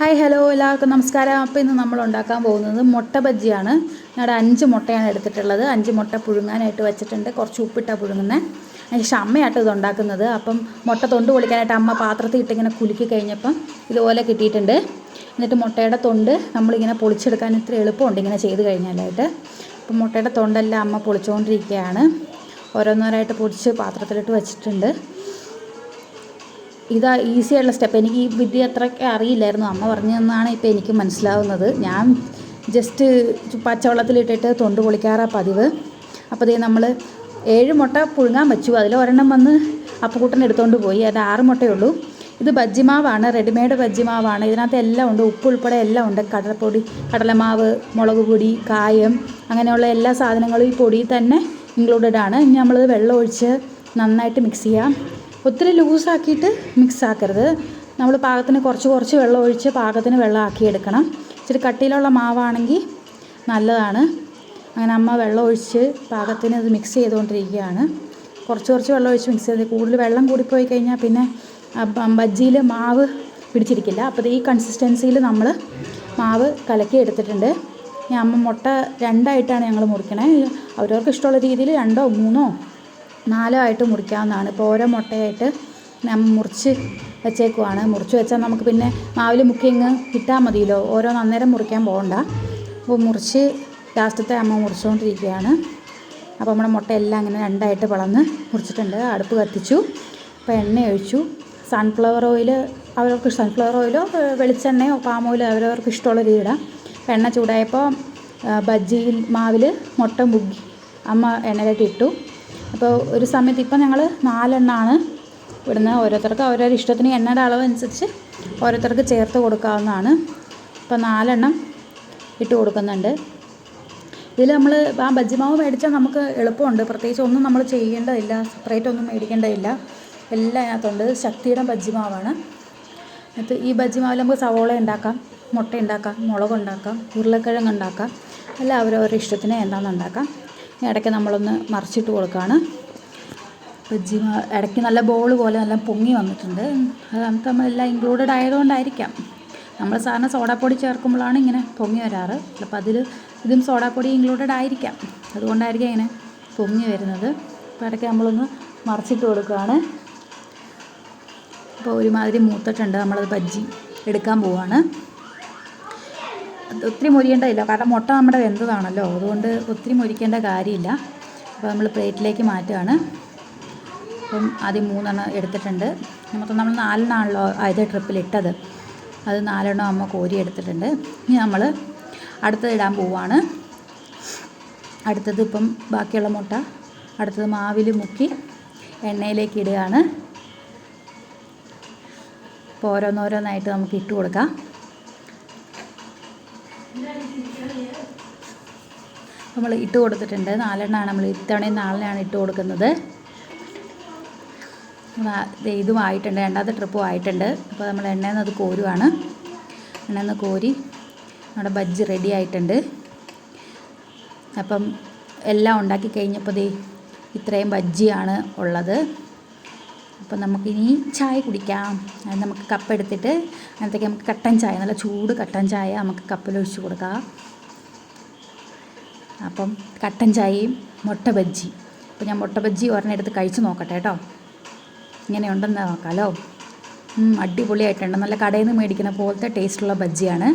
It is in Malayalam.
ഹായ് ഹലോ എല്ലാവർക്കും നമസ്കാരം. അപ്പോൾ ഇന്ന് നമ്മൾ ഉണ്ടാക്കാൻ പോകുന്നത് മുട്ട ബജ്ജിയാണ്. ഞങ്ങളുടെ അഞ്ച് മുട്ടയാണ് എടുത്തിട്ടുള്ളത്. അഞ്ച് മുട്ട പുഴുങ്ങാനായിട്ട് വെച്ചിട്ടുണ്ട്. കുറച്ച് ഉപ്പിട്ടാണ് പുഴുങ്ങുന്നത് അതിനുശേഷം അമ്മയായിട്ട് ഇത് ഉണ്ടാക്കുന്നത്. അപ്പം മുട്ട തൊണ്ട് പൊളിക്കാനായിട്ട് അമ്മ പാത്രത്തിൽ ഇട്ടിങ്ങനെ കുലുക്കി കഴിഞ്ഞപ്പം ഇതുപോലെ കിട്ടിയിട്ടുണ്ട്. എന്നിട്ട് മുട്ടയുടെ തൊണ്ട് നമ്മളിങ്ങനെ പൊളിച്ചെടുക്കാൻ ഇത്ര എളുപ്പമുണ്ട് ഇങ്ങനെ ചെയ്ത് കഴിഞ്ഞാലായിട്ട്. അപ്പം മുട്ടയുടെ തൊണ്ടെല്ലാം അമ്മ പൊളിച്ചുകൊണ്ടിരിക്കുകയാണ് ഓരോന്നോരായിട്ട് പൊടിച്ച് പാത്രത്തിലിട്ട് വെച്ചിട്ടുണ്ട്. ഇതാ ഈസി ആയിട്ടുള്ള സ്റ്റെപ്പ് എനിക്ക് ഈ വിദ്യ അത്രയ്ക്ക് അറിയില്ലായിരുന്നു. അമ്മ പറഞ്ഞു തന്നാണ് ഇപ്പോൾ എനിക്ക് മനസ്സിലാവുന്നത്. ഞാൻ ജസ്റ്റ് പച്ചവെള്ളത്തിലിട്ടിട്ട് തൊണ്ട് പൊളിക്കാറാണ് പതിവ്. അപ്പോൾ ഇതേ നമ്മൾ ഏഴ് മുട്ട പുഴുങ്ങാൻ വെച്ചു അതിൽ ഒരെണ്ണം വന്ന് അപ്പുക്കുട്ടൻ എടുത്തുകൊണ്ട് പോയി. അത് ആറ് മുട്ടയേ ഉള്ളൂ. ഇത് ബജ്ജിമാവാണ്. റെഡിമെയ്ഡ് ബജ്ജിമാവാണ്. ഇതിനകത്ത് എല്ലാം ഉണ്ട്. ഉപ്പ് ഉൾപ്പെടെ എല്ലാം ഉണ്ട്. കടലപ്പൊടി കടലമാവ് മുളക് പൊടി കായം അങ്ങനെയുള്ള എല്ലാ സാധനങ്ങളും ഈ പൊടിയിൽ തന്നെ ഇൻക്ലൂഡഡ് ആണ്. ഇനി നമ്മളിത് വെള്ളം ഒഴിച്ച് നന്നായിട്ട് മിക്സ് ചെയ്യാം. ഒത്തിരി ലൂസാക്കിയിട്ട് മിക്സ് ആക്കരുത് നമ്മൾ പാകത്തിന് കുറച്ച് കുറച്ച് വെള്ളം ഒഴിച്ച് പാകത്തിന് വെള്ളം ആക്കിയെടുക്കണം ഇച്ചിരി കട്ടിയിലുള്ള മാവാണെങ്കിൽ നല്ലതാണ്. അങ്ങനെ അമ്മ വെള്ളം ഒഴിച്ച് പാകത്തിന് അത് മിക്സ് ചെയ്തുകൊണ്ടിരിക്കുകയാണ് കുറച്ച് കുറച്ച് വെള്ളം ഒഴിച്ച് മിക്സ് ചെയ്ത് കൂടുതൽ വെള്ളം കൂടിപ്പോയി കഴിഞ്ഞാൽ പിന്നെ ബജ്ജിയിൽ മാവ് പിടിച്ചിരിക്കില്ല. അപ്പോൾ ഈ കൺസിസ്റ്റൻസിയിൽ നമ്മൾ മാവ് കലക്കി എടുത്തിട്ടുണ്ട്. ഞാൻ അമ്മ മുട്ട രണ്ടായിട്ടാണ് ഞങ്ങൾ മുറിക്കണേ. അവരവർക്ക് ഇഷ്ടമുള്ള രീതിയിൽ രണ്ടോ മൂന്നോ നാലോ ആയിട്ട് മുറിക്കാവുന്നതാണ്. ഇപ്പോൾ ഓരോ മുട്ടയായിട്ട് മുറിച്ച് വെച്ചേക്കുവാണ്. മുറിച്ച് വെച്ചാൽ നമുക്ക് പിന്നെ മാവിൽ മുക്കി ഇങ്ങ് ഇട്ടാൽ മതിയല്ലോ. ഓരോ അന്നേരം മുറിക്കാൻ പോകണ്ട അപ്പോൾ മുറിച്ച് ലാസ്റ്റത്തെ അമ്മ മുറിച്ചുകൊണ്ടിരിക്കുകയാണ് അപ്പോൾ നമ്മുടെ മുട്ടയെല്ലാം അങ്ങനെ രണ്ടായിട്ട് വളർന്ന് മുറിച്ചിട്ടുണ്ട്. അടുപ്പ് കത്തിച്ചു. അപ്പോൾ എണ്ണ ഒഴിച്ചു. സൺഫ്ലവർ ഓയിൽ അവരവർക്ക് സൺഫ്ലവർ ഓയിലോ വെളിച്ചെണ്ണയോ പാം ഓയിലോ അവരവർക്ക് ഇഷ്ടമുള്ള രീതിയിടാം. എണ്ണ ചൂടായപ്പോൾ ബജ്ജിയിൽ മാവിൽ മുട്ട മുക്കി അമ്മ എണ്ണയിലേക്ക് ഇട്ടു. അപ്പോൾ ഒരു സമയത്ത് ഇപ്പം ഞങ്ങൾ നാലെണ്ണമാണ് ഇവിടുന്ന് ഓരോരുത്തർക്ക് ഓരോരോ ഇഷ്ടത്തിന് എണ്ണയുടെ അളവ് അനുസരിച്ച് ഓരോരുത്തർക്ക് ചേർത്ത് കൊടുക്കാവുന്നതാണ്. ഇപ്പം നാലെണ്ണം ഇട്ട് കൊടുക്കുന്നുണ്ട്. ഇതിൽ നമ്മൾ ആ ബജ്ജിമാവ് മേടിച്ചാൽ നമുക്ക് എളുപ്പമുണ്ട്. പ്രത്യേകിച്ച് ഒന്നും നമ്മൾ ചെയ്യേണ്ടതില്ല. സെപ്പറേറ്റ് ഒന്നും മേടിക്കേണ്ടതില്ല. എല്ലാം അതിനകത്തുണ്ട്. ശക്തിയുടെ ബജ്ജിമാവാണ്. എന്നിട്ട് ഈ ബജ്ജിമാവിൽ നമുക്ക് സവോള ഉണ്ടാക്കാം മുട്ട ഉണ്ടാക്കാം മുളക് ഉണ്ടാക്കാം ഉരുളക്കിഴങ്ങ് ഉണ്ടാക്കാം. എല്ലാം അവരവരുടെ ഇഷ്ടത്തിന് എന്താണെന്ന് ഉണ്ടാക്കാം. ഇടയ്ക്ക് നമ്മളൊന്ന് മറിച്ചിട്ട് കൊടുക്കുകയാണ് ബജ്ജി ഇടയ്ക്ക് നല്ല ബോൾ പോലെ നല്ല പൊങ്ങി വന്നിട്ടുണ്ട്. അത് നമുക്ക് നമ്മളെല്ലാം ഇൻക്ലൂഡഡ് ആയതുകൊണ്ടായിരിക്കാം. നമ്മൾ സാധാരണ സോഡാപ്പൊടി ചേർക്കുമ്പോഴാണ് ഇങ്ങനെ പൊങ്ങി വരാറ്. അപ്പോൾ അതിൽ ഇതും സോഡാപ്പൊടി ഇൻക്ലൂഡഡ് ആയിരിക്കാം. അതുകൊണ്ടായിരിക്കാം ഇങ്ങനെ പൊങ്ങി വരുന്നത്. അപ്പോൾ ഇടയ്ക്ക് നമ്മളൊന്ന് മറിച്ചിട്ട് കൊടുക്കുകയാണ് അപ്പോൾ ഒരുമാതിരി മൂത്തിട്ടുണ്ട്. നമ്മളത് ബജ്ജി എടുക്കാൻ പോവാണ്. ഒത്തിരി മുരിയേണ്ടതില്ല. കാരണം മുട്ട നമ്മുടെ വെന്തതാണല്ലോ. അതുകൊണ്ട് ഒത്തിരി മുരിക്കേണ്ട കാര്യമില്ല. അപ്പോൾ നമ്മൾ പ്ലേറ്റിലേക്ക് മാറ്റുകയാണ് അപ്പം ആദ്യം മൂന്നെണ്ണം എടുത്തിട്ടുണ്ട്. മൊത്തം നമ്മൾ നാലെണ്ണമാണല്ലോ ആദ്യത്തെ ട്രിപ്പിൽ ഇട്ടത്. അത് നാലെണ്ണം അമ്മ കോരി എടുത്തിട്ടുണ്ട്. ഇനി നമ്മൾ അടുത്തത് ഇടാൻ പോവാണ്. അടുത്തത് ഇപ്പം ബാക്കിയുള്ള മുട്ട അടുത്തത് മാവിൽ മുക്കി എണ്ണയിലേക്ക് ഇടുകയാണ്. അപ്പോൾ ഓരോന്നോരോന്നായിട്ട് നമുക്ക് ഇട്ട് കൊടുക്കാം. നമ്മൾ ഇട്ട് കൊടുത്തിട്ടുണ്ട്. നാലെണ്ണമാണ് നമ്മൾ ഇത്തവണയും നാലിനാണ് ഇട്ട് കൊടുക്കുന്നത്. ഇതും ആയിട്ടുണ്ട്. രണ്ടാമത്തെ ട്രിപ്പും ആയിട്ടുണ്ട്. അപ്പോൾ നമ്മൾ എണ്ണയിൽ അത് കോരുവാണ്. എണ്ണയിൽ നിന്ന് കോരി നമ്മുടെ ബജ്ജി റെഡി ആയിട്ടുണ്ട്. അപ്പം എല്ലാം ഉണ്ടാക്കി കഴിഞ്ഞപ്പോൾ ദേ ഇത്രയും ബജ്ജിയാണ് ഉള്ളത്. അപ്പം നമുക്കിനി ചായ കുടിക്കാം. അത് നമുക്ക് കപ്പ് എടുത്തിട്ട് അതിനകത്തേക്ക് നമുക്ക് കട്ടൻ ചായ നല്ല ചൂട് കട്ടൻ ചായ നമുക്ക് കപ്പിലൊഴിച്ച് കൊടുക്കാം. അപ്പം കട്ടൻ ചായയും മുട്ട ബജ്ജി. അപ്പോൾ ഞാൻ മുട്ട ബജ്ജി ഒരെണ്ണം എടുത്ത് കഴിച്ച് നോക്കട്ടെ കേട്ടോ. ഇങ്ങനെ ഉണ്ടെന്ന് നോക്കാമല്ലോ അടിപൊളിയായിട്ടുണ്ട്. നല്ല കടയിൽ നിന്ന് മേടിക്കുന്ന പോലത്തെ ടേസ്റ്റുള്ള ബജ്ജിയാണ്.